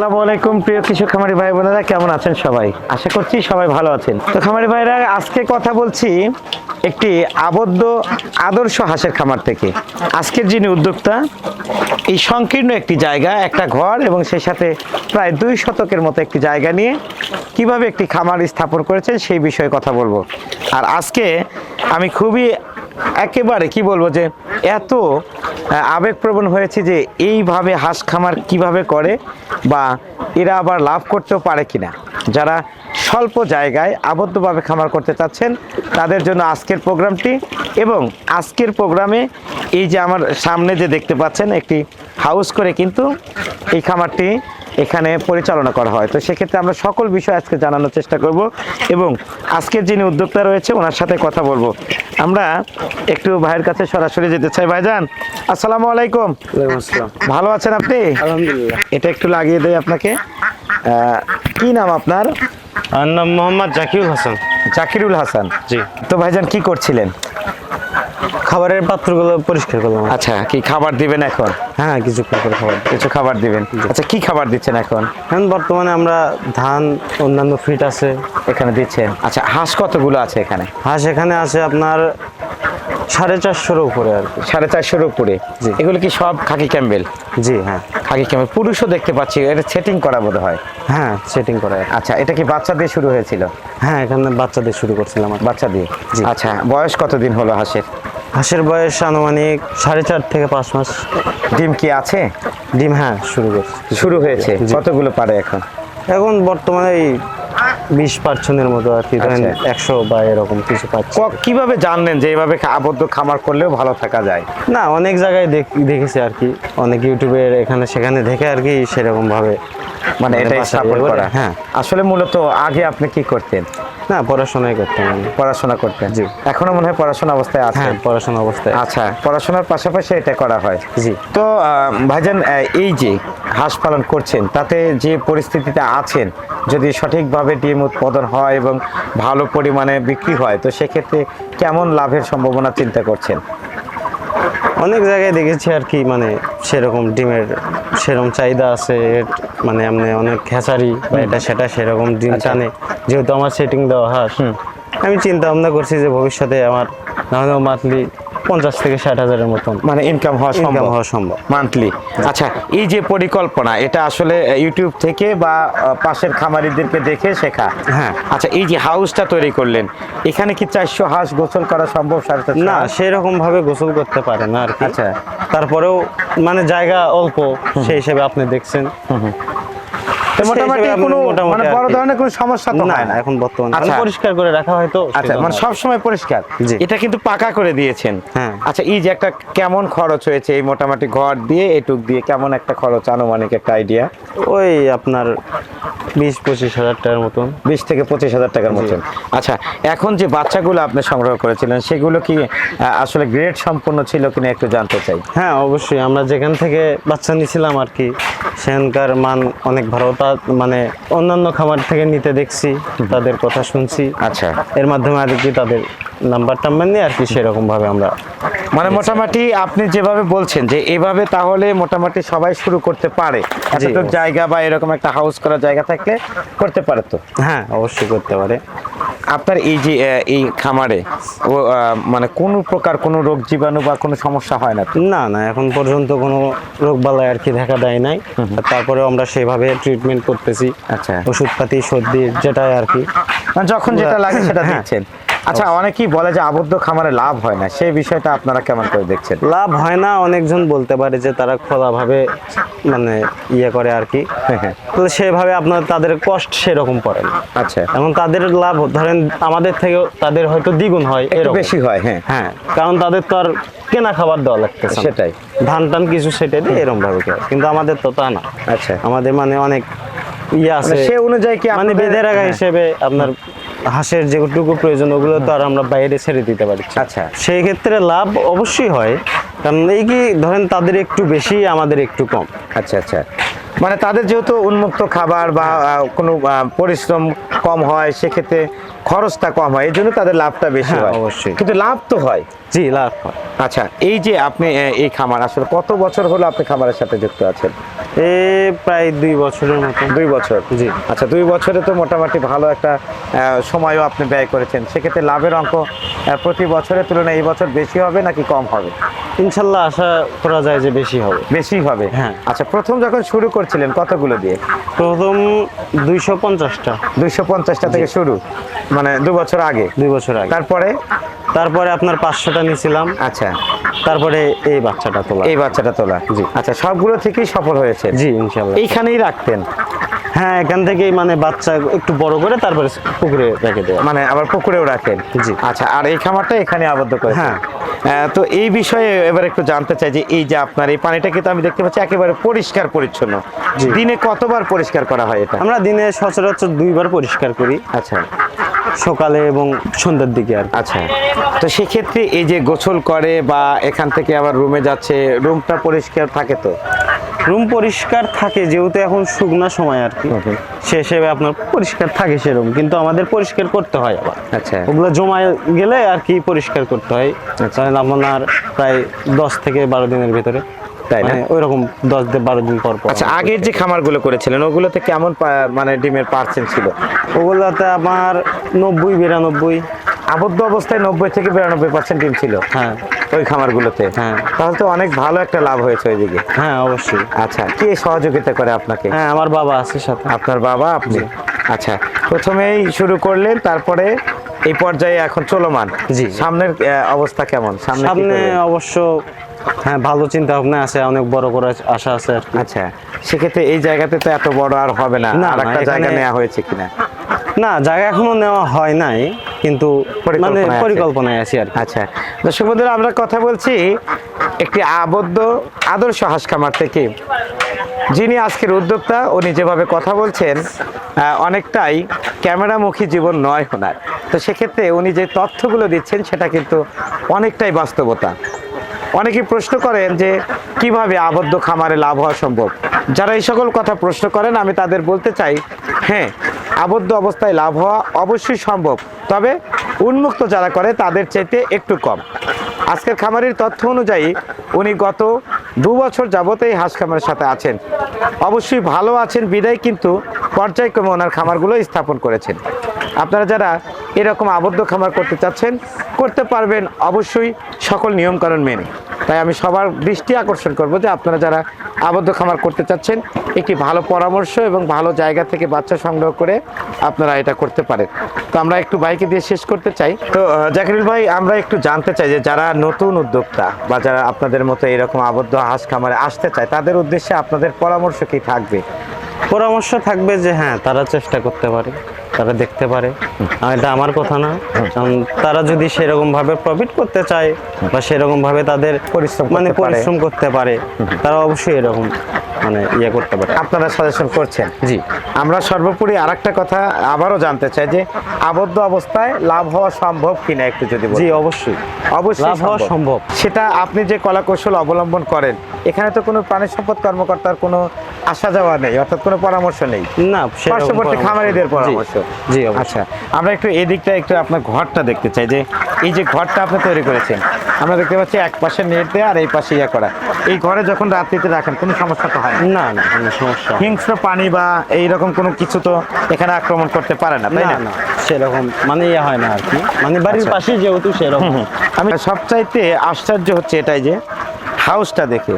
আসসালামু আলাইকুম, প্রিয় কৃষক খামারি ভাই বোনেরা, কেমন আছেন সবাই? আশা করছি সবাই ভালো আছেন। তো খামারি ভাইরা, আজকে কথা বলছি একটি আবদ্ধ, আদর্শ হাঁসের খামার থেকে। আজকের যিনি উদ্যোক্তা, এই সংকীর্ণ একটি জায়গা, একটা ঘর এবং সেই সাথে প্রায় দুই শতকের মতো একটি জায়গা নিয়ে কীভাবে একটি খামার স্থাপন করেছেন সেই বিষয়ে কথা বলব। আর আজকে আমি খুবই একেবারে, কি বলব যে এত আবেগপ্রবণ হয়েছে যে এইভাবে হাঁস খামার কীভাবে করে বা এরা আবার লাভ করতেও পারে কিনা। যারা স্বল্প জায়গায় আবদ্ধভাবে খামার করতে চাচ্ছেন, তাদের জন্য আজকের প্রোগ্রামটি এবং আজকের প্রোগ্রামে এই যে আমার সামনে যে দেখতে পাচ্ছেন একটি হাউস করে কিন্তু এই খামারটি এখানে পরিচালনা করা হয়। তো সেক্ষেত্রে আমরা সকল বিষয় আজকে জানানোর চেষ্টা করব এবং আজকের যিনি উদ্যোক্তা রয়েছে, ওনার সাথে কথা বলব। আমরা একটু ভাইয়ের কাছে সরাসরি যেতে চাই। ভাইজান আসসালামু আলাইকুম। ভালো আছেন আপনি? আলহামদুলিল্লাহ। এটা একটু লাগিয়ে দেয় আপনাকে। কি নাম আপনার? আমার নাম মোহাম্মদ জাকির হাসান। জাকিরুল হাসান। জি। তো ভাইজান কি করছিলেন? খাবারের পাত্রগুলো পরিষ্কার করলাম আচ্ছা কি খাবার দিবেন এখন? হ্যাঁ কিছু করে খাবার কিছু খাবার দিবেন? আচ্ছা কি খাবার দিচ্ছেন এখন? এখন বর্তমানে আমরা ধান অন্যান্য ফিট আছে। এখানে দিচ্ছেন। আচ্ছা হাঁস কতগুলো আছে এখানে? হাঁস এখানে আছে আপনার সাড়ে চারশোর উপরে আর কি। সাড়ে চারশোর উপরে? জি। এগুলো কি সব খাকি ক্যাম্বেল? জি হ্যাঁ। খাকি ক্যাম্বেল। পুরুষও দেখতে পাচ্ছি এটা সেটিং করা বোধ হয় হ্যাঁ সেটিং করা আচ্ছা এটা কি বাচ্চা দিয়ে শুরু হয়েছিল? হ্যাঁ এখানে বাচ্চা দিয়ে শুরু করছিলাম বাচ্চা দিয়ে? আচ্ছা বয়স কতদিন হলো হাঁসের? হাঁসের বয়স আনুমানিক সাড়ে চার থেকে পাঁচ মাস। ডিম কি আছে? ডিম হ্যাঁ শুরু করছে। শুরু হয়েছে। কতগুলো পারে এখন? এখন বর্তমানে এই বিশ পার্সেন্টের মতো আর কি ধরেন আচ্ছা। একশো বা এরকম কিছু পাচ্ছে। কীভাবে জানলেন যে এইভাবে আবদ্ধ খামার করলেও ভালো থাকা যায়? না অনেক জায়গায় দেখ- দেখেছি আর কি। অনেক ইউটিউবের এখানে সেখানে দেখে আর কি সেরকম ভাবে মানে এটাই বাসায় স্থাপন এবারে- করা। হ্যাঁ। আসলে মূলত আগে আপনি কি করতেন? না পড়াশোনাই করতাম আমি। পড়াশোনা করতেন। জি। এখনও মনে হয় পড়াশোনা অবস্থায় আছে হ্যাঁ পড়াশোনা অবস্থায় আচ্ছা পড়াশোনার পাশাপাশি এটা করা হয়। জি। তো ভাইজান এই যে হাঁস পালন করছেন তাতে যে পরিস্থিতিতে আছেন যদি সঠিকভাবে ডিম উৎপাদন হয় এবং ভালো পরিমাণে বিক্রি হয় তো সেক্ষেত্রে কেমন লাভের সম্ভাবনা চিন্তা করছেন? অনেক জায়গায় দেখেছি আর কি মানে সেরকম ডিমের সেরকম চাহিদা আছে মানে আমি অনেক খেসারি বা এটা সেটা সেরকম ডিম আচ্ছা। টানে যেহেতু আমার সেটিং দেওয়া হাঁস আমি চিন্তা ভাবনা করছি যে ভবিষ্যতে আমার নাহলে মান্থলি পঞ্চাশ থেকে ষাট হাজারের মতন। মানে ইনকাম হওয়া সম্ভব। হওয়া সম্ভব। মান্থলি আচ্ছা এই যে পরিকল্পনা এটা আসলে ইউটিউব থেকে বা পাশের খামারিদেরকে দেখে শেখা? হ্যাঁ। আচ্ছা এই যে হাউসটা তৈরি করলেন এখানে কি চারশো হাঁস গোসল করা সম্ভব সাড়ে চারশো না? সেরকম ভাবে গোসল করতে পারে না আর আচ্ছা। তারপরেও মানে জায়গা অল্প সেই হিসেবে আপনি দেখছেন। মোটামুটি কোনো মানে বড় ধরনের কোনো সমস্যা তো হয় না? এখন বর্তমানে আচ্ছা। মানে পরিষ্কার করে রাখা হয় তো আচ্ছা মানে সব সময় পরিষ্কার? এটা কিন্তু পাকা করে দিয়েছেন। হ্যাঁ। আচ্ছা এই যে একটা কেমন খরচ হয়েছে এই মোটামুটি ঘর দিয়ে এটুক দিয়ে কেমন একটা খরচ আনুমানিক একটা আইডিয়া ওই আপনার বিশ পঁচিশ হাজার টাকার মতন। বিশ থেকে পঁচিশ হাজার টাকার মতন। আচ্ছা এখন যে বাচ্চাগুলো আপনি সংগ্রহ করেছিলেন সেগুলো কি আসলে গ্রেড সম্পূর্ণ ছিল কিনা একটু জানতে চাই। হ্যাঁ অবশ্যই। আমরা যেখান থেকে বাচ্চা নিয়েছিলাম আর কি সেখানকার মান অনেক ভালো। তা মানে অন্যান্য খামার থেকে নিতে দেখছি তাদের কথা শুনছি। আচ্ছা। এর মাধ্যমে আর কি তাদের নাম্বার টাম্বার নিয়ে আর কি সেরকম ভাবে আমরা মানে মোটামুটি আপনি যেভাবে বলছেন যে এভাবে তাহলে মোটামুটি সবাই শুরু করতে পারে। জায়গা বা এরকম একটা হাউস করার জায়গা থাকলে করতে পারে তো? হ্যাঁ অবশ্যই করতে পারে। আপনার এই যে এই খামারে মানে কোনো প্রকার কোনো রোগ জীবাণু বা কোনো সমস্যা হয় না না না এখন পর্যন্ত কোনো রোগ বালাই আর কি দেখা দেয় নাই। তারপরে তারপরেও আমরা সেভাবে ট্রিটমেন্ট করতেছি। আচ্ছা। ওষুধপাতি সর্দি যেটাই আর কি। মানে যখন যেটা লাগে সেটা হ্যাঁ। দিচ্ছেন। আচ্ছা অনেকেই বলে যে আবদ্ধ খামারে লাভ হয় না। সেই বিষয়টা আপনারা কেমন করে দেখছেন? লাভ হয় না অনেকজন বলতে পারে যে তারা খোলাভাবে মানে ইয়ে করে আর কি। তো সেভাবে আপনার তাদের কষ্ট সেরকম পড়ে না। আচ্ছা। এখন তাদের লাভ ধরেন আমাদের থেকেও তাদের হয়তো দ্বিগুণ হয় এরকম। বেশি হয় হ্যাঁ। হ্যাঁ কারণ তাদের তো আর কেনা খাবার দেওয়া লাগতেছে সেটাই। ধান টান কিছু সেটে দিয়ে এরকম ভাবে। কিন্তু আমাদের তো তা না। আচ্ছা। আমাদের মানে অনেক ইয়ে আছে। মানে সে অনুযায়ী কি মানে বেঁধে রাখা হ্যাঁ। হিসেবে আপনার হাঁসের যেটুকু প্রয়োজন ওগুলো তো আর আমরা বাইরে ছেড়ে দিতে পারি আচ্ছা। সেই ক্ষেত্রে লাভ অবশ্যই হয় কারণ এই কি ধরেন তাদের একটু বেশি আমাদের একটু কম। আচ্ছা আচ্ছা। মানে তাদের যেহেতু উন্মুক্ত খাবার বা কোনো পরিশ্রম কম হয় সেক্ষেত্রে খরচটা কম হয় এই জন্য তাদের লাভটা বেশি হ্যাঁ, হয়। অবশ্যই। কিন্তু লাভ তো হয়। জি লাভ হয়। আচ্ছা এই যে আপনি এই খামার আসলে কত বছর হলো আপনি খামারের সাথে যুক্ত আছেন? এ প্রায় দুই বছরের মতো। দুই বছর? জি। আচ্ছা দুই বছরে তো মোটামুটি ভালো একটা সময়ও আপনি ব্যয় করেছেন। সেক্ষেত্রে লাভের অঙ্ক প্রতি বছরের তুলনায় এই বছর বেশি হবে নাকি কম হবে? ইনশাল্লাহ আশা করা যায় যে বেশি হবে। বেশি হবে? হ্যাঁ। আচ্ছা প্রথম যখন শুরু করছিলেন কতগুলো দিয়ে? প্রথম দুইশো পঞ্চাশটা। দুইশো পঞ্চাশটা থেকে শুরু? মানে দু বছর আগে? দুই বছর আগে। তারপরে? তারপরে আপনার পাঁচশোটা নিয়েছিলাম। আচ্ছা। তারপরে এই বাচ্চাটা তোলা। এই বাচ্চাটা তোলা। জি। আচ্ছা সবগুলো থেকেই সফল হয়েছে? জি ইনশাল্লাহ। এইখানেই রাখতেন? হ্যাঁ এখান থেকেই মানে বাচ্চা একটু বড় করে তারপরে পুকুরে রেখে দেয়। মানে আবার পুকুরেও রাখেন? জি। আচ্ছা আর এই খামারটা এখানে আবদ্ধ করে হ্যাঁ। তো এই বিষয়ে এবার একটু জানতে চাই যে এই যে আপনার এই পানিটা কিন্তু আমি দেখতে পাচ্ছি একেবারে পরিষ্কার পরিচ্ছন্ন। দিনে কতবার পরিষ্কার করা হয় এটা? আমরা দিনে সচরাচর দুইবার পরিষ্কার করি। আচ্ছা। সকালে এবং সন্ধ্যার দিকে আর আচ্ছা। তো সেক্ষেত্রে এই যে গোসল করে বা এখান থেকে আবার রুমে যাচ্ছে রুমটা পরিষ্কার থাকে তো? রুম পরিষ্কার থাকে যেহেতু এখন শুকনা সময় আর কি। সে হিসেবে আপনার পরিষ্কার থাকে সেরকম কিন্তু আমাদের পরিষ্কার করতে হয় আবার। আচ্ছা। ওগুলো জমায় গেলে আর কি পরিষ্কার করতে হয়। তাহলে আপনার প্রায় দশ থেকে বারো দিনের ভিতরে। তাই না? ওই রকম দশ বারো দিন পর পর আচ্ছা আগের যে খামারগুলো করেছিলেন ওগুলোতে কেমন মানে ডিমের পার্সেন্ট ছিল? ওগুলোতে আমার নব্বই বিরানব্বই। আবদ্ধ অবস্থায় নব্বই থেকে বিরানব্বই পার্সেন্ট ডিম ছিল হ্যাঁ। ওই খামারগুলোতে। হ্যাঁ। তাহলে তো অনেক ভালো একটা লাভ হয়েছে ওইদিকে। হ্যাঁ অবশ্যই। আচ্ছা কে সহযোগিতা করে আপনাকে? হ্যাঁ আমার বাবা আছে সাথে। আপনার বাবা আপনি? আচ্ছা প্রথমেই শুরু করলেন তারপরে এই পর্যায়ে এখন চলমান। জি। সামনের অবস্থা কেমন? সামনে সামনে অবশ্য হ্যাঁ ভালো চিন্তা ভাবনা আছে অনেক বড় করে আশা আছে আচ্ছা সেক্ষেত্রে এই জায়গাতে তো এত বড় আর হবে না। না, আর একটা জায়গা নেওয়া হয়েছে কিনা? না জায়গা এখনও নেওয়া হয় নাই। কিন্তু মানে পরিকল্পনায় আছে। আর আচ্ছা। দর্শক বন্ধুরা আমরা কথা বলছি একটি আবদ্ধ আদর্শ হাঁস খামার থেকে। যিনি আজকের উদ্যোক্তা উনি যেভাবে কথা বলছেন অনেকটাই ক্যামেরামুখী জীবন নয় ওনার। তো সেক্ষেত্রে উনি যে তথ্যগুলো দিচ্ছেন সেটা কিন্তু অনেকটাই বাস্তবতা। অনেকে প্রশ্ন করেন যে কীভাবে আবদ্ধ খামারে লাভ হওয়া সম্ভব? যারা এই সকল কথা প্রশ্ন করেন আমি তাদের বলতে চাই হ্যাঁ আবদ্ধ অবস্থায় লাভ হওয়া অবশ্যই সম্ভব। তবে উন্মুক্ত যারা করে তাদের চাইতে একটু কম। আজকের খামারের তথ্য অনুযায়ী উনি গত দু বছর যাবত এই হাঁস খামারের সাথে আছেন। অবশ্যই ভালো আছেন, বিদায় কিন্তু পর্যায়ক্রমে ওনার খামারগুলো স্থাপন করেছেন। আপনারা যারা এরকম আবদ্ধ খামার করতে চাচ্ছেন করতে পারবেন অবশ্যই সকল নিয়মকানুন মেনে। তাই আমি সবার দৃষ্টি আকর্ষণ করব যে আপনারা যারা আবদ্ধ খামার করতে চাচ্ছেন একটি ভালো পরামর্শ এবং ভালো জায়গা থেকে বাচ্চা সংগ্রহ করে আপনারা এটা করতে পারেন। তো আমরা একটু বাইকে দিয়ে শেষ করতে চাই। তো জাকিরুল ভাই আমরা একটু জানতে চাই যে যারা নতুন উদ্যোক্তা বা যারা আপনাদের মতো এরকম আবদ্ধ হাঁস খামারে আসতে চায় তাদের উদ্দেশ্যে আপনাদের পরামর্শ কি থাকবে? পরামর্শ থাকবে যে হ্যাঁ তারা চেষ্টা করতে পারে। তারা দেখতে পারে। আর এটা আমার কথা না। তারা যদি সেরকম ভাবে প্রফিট করতে চায় বা সেরকম ভাবে তাদের পরিশ্রম মানে পরিশ্রম করতে পারে তারা অবশ্যই এরকম মানে ইয়ে করতে পারে। আপনারা সাজেশন করছেন। জি। আমরা সর্বোপরি আরেকটা কথা আবারও জানতে চাই যে আবদ্ধ অবস্থায় লাভ হওয়া সম্ভব কিনা একটু যদি জি অবশ্যই। অবশ্যই লাভ হওয়া সম্ভব। সেটা আপনি যে কলা কৌশল অবলম্বন করেন এখানে তো কোনো প্রাণী সম্পদ কর্মকর্তার কোনো আসা যাওয়া নেই অর্থাৎ কোনো পরামর্শ নেই। না পার্শ্ববর্তী খামারিদের পরামর্শ। জি আচ্ছা আমরা একটু এদিকটা একটু আপনার ঘরটা দেখতে চাই যে এই যে ঘরটা আপনি তৈরি করেছেন আমরা দেখতে পাচ্ছি এক পাশে নেট দেয়া আর এই পাশে ইয়া করা। এই ঘরে যখন রাত্রিতে রাখেন কোনো সমস্যা তো হয় না? না কোনো সমস্যা হিংস্র প্রাণী বা এইরকম কোনো কিছু তো এখানে আক্রমণ করতে পারে না তাই না সেরকম মানে ইয়ে হয় না আর কি। মানে বাড়ির আচ্ছা। পাশেই যেহেতু সেরকম। আমি সবচাইতে আশ্চর্য হচ্ছে এটাই যে হাউসটা দেখে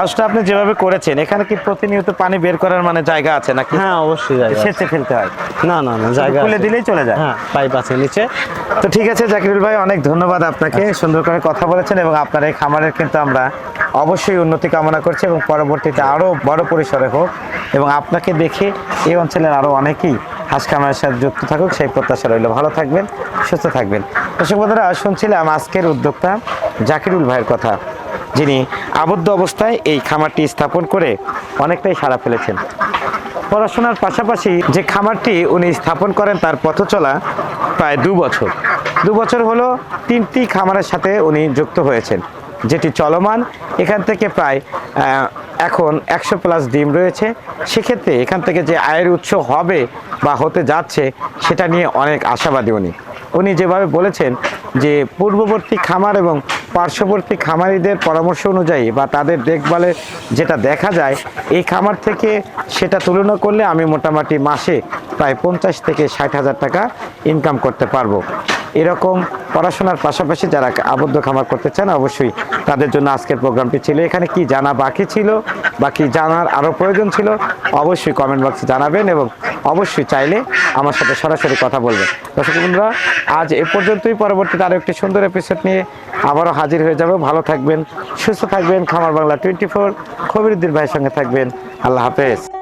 হাউসটা আপনি যেভাবে করেছেন এখানে কি প্রতিনিয়ত পানি বের করার মানে জায়গা আছে নাকি? হ্যাঁ অবশ্যই জায়গা সেচে ফেলতে হয়? না না না জায়গা খুলে দিলেই চলে যায়? হ্যাঁ পাইপ আছে নিচে। তো ঠিক আছে জাকিরুল ভাই অনেক ধন্যবাদ আপনাকে সুন্দর করে কথা বলেছেন এবং আপনার এই খামারের কিন্তু আমরা অবশ্যই উন্নতি কামনা করছি এবং পরবর্তীতে আরও বড় পরিসরে হোক এবং আপনাকে দেখে এই অঞ্চলের আরও অনেকেই হাঁস খামারের সাথে যুক্ত থাকুক সেই প্রত্যাশা রইল। ভালো থাকবেন সুস্থ থাকবেন। দর্শক বন্ধুরা শুনছিলাম আজকের উদ্যোক্তা জাকিরুল ভাইয়ের কথা। যিনি আবদ্ধ অবস্থায় এই খামারটি স্থাপন করে অনেকটাই সাড়া ফেলেছেন। পড়াশোনার পাশাপাশি যে খামারটি উনি স্থাপন করেন তার পথ চলা প্রায় দু বছর। দু বছর হলো তিনটি খামারের সাথে উনি যুক্ত হয়েছেন, যেটি চলমান। এখান থেকে প্রায় এখন একশো প্লাস ডিম রয়েছে। সেক্ষেত্রে এখান থেকে যে আয়ের উৎস হবে বা হতে যাচ্ছে, সেটা নিয়ে অনেক আশাবাদী উনি। উনি যেভাবে বলেছেন যে পূর্ববর্তী খামার এবং পার্শ্ববর্তী খামারিদের পরামর্শ অনুযায়ী বা তাদের দেখভালে যেটা দেখা যায়, এই খামার থেকে সেটা তুলনা করলে আমি মোটামুটি মাসে প্রায় পঞ্চাশ থেকে ষাট হাজার টাকা ইনকাম করতে পারব। এরকম পড়াশোনার পাশাপাশি যারা আবদ্ধ খামার করতে চান, অবশ্যই তাদের জন্য আজকের প্রোগ্রামটি ছিল। এখানে কি জানা বাকি ছিল বা কি জানার আরও প্রয়োজন ছিল, অবশ্যই কমেন্ট বক্সে জানাবেন এবং অবশ্যই চাইলে আমার সাথে সরাসরি কথা বলবেন। দর্শক বন্ধুরা, আজ এ পর্যন্তই। পরবর্তীতে আরও একটি সুন্দর এপিসোড নিয়ে আবারও হাজির হয়ে যাবে। ভালো থাকবেন, সুস্থ থাকবেন। খামার বাংলা টোয়েন্টি ফোর। খবিরুদ্দিন ভাইয়ের সঙ্গে থাকবেন। আল্লাহ হাফেজ।